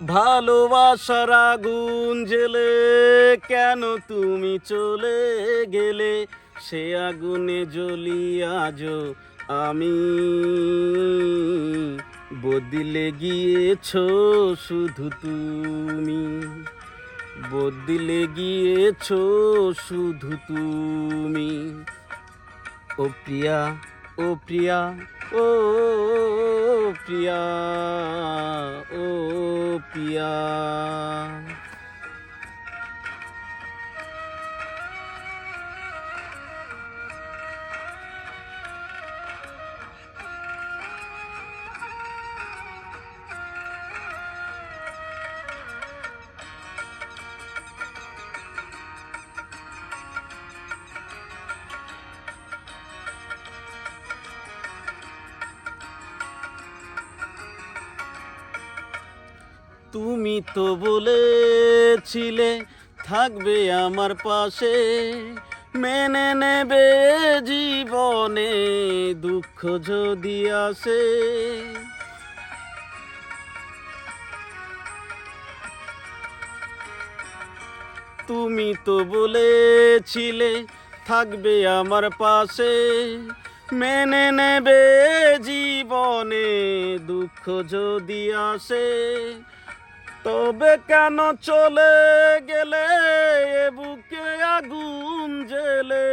ভালোবাসার আগুন জেলে কেন তুমি চলে গেলে সে আগুনে জ্বলি আজও আমি বদলে গিয়েছো শুধু তুমি বদলে গিয়েছো শুধু তুমি ও প্রিয়া ও প্রিয়া ও প্রিয়া ও প্রিয়া তুমি তো বলেছিলে থাকবে আমার পাশে, মেনে নেবে জীবনে দুঃখ যদি আসে। তুমি তো বলেছিলে থাকবে আমার পাশে, মেনে নেবে জীবনে দুঃখ যদি আসে। তবে কেন চলে গেলে বুকে আগুন জেলে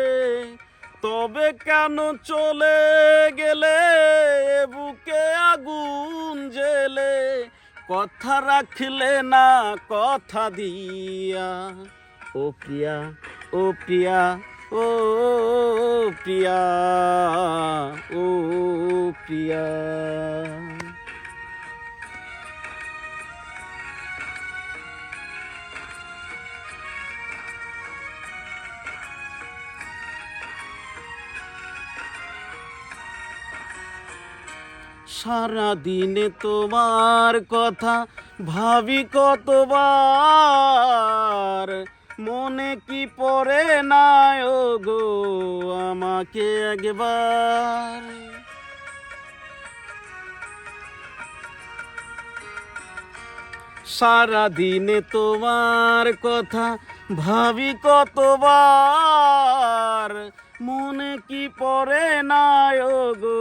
তবে কেন চলে গেলে বুকে আগুন জেলে কথা রাখলে না কথা দিয়া ও প্রিয়া ও প্রিয়া ও প্রিয়া সারা দিনে তোমার কথা ভাবি কতবার। মনে কি পড়ে না ও গো আমাকে একবার? সারা দিনে তোমার কথা ভাবি কতবার? মনে কি পড়ে না গো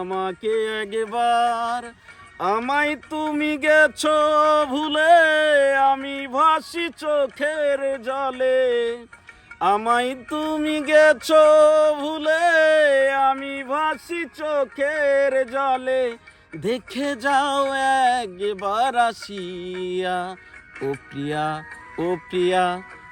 আমাকে একবার? আমায় তুমি গেছো ভুলে, আমি ভাসি চোখের জলে। আমায় তুমি গেছো ভুলে, আমি ভাসি চোখের জলে। দেখে যাও একবার আসিয়া, ও প্রিয়া ও প্রিয়া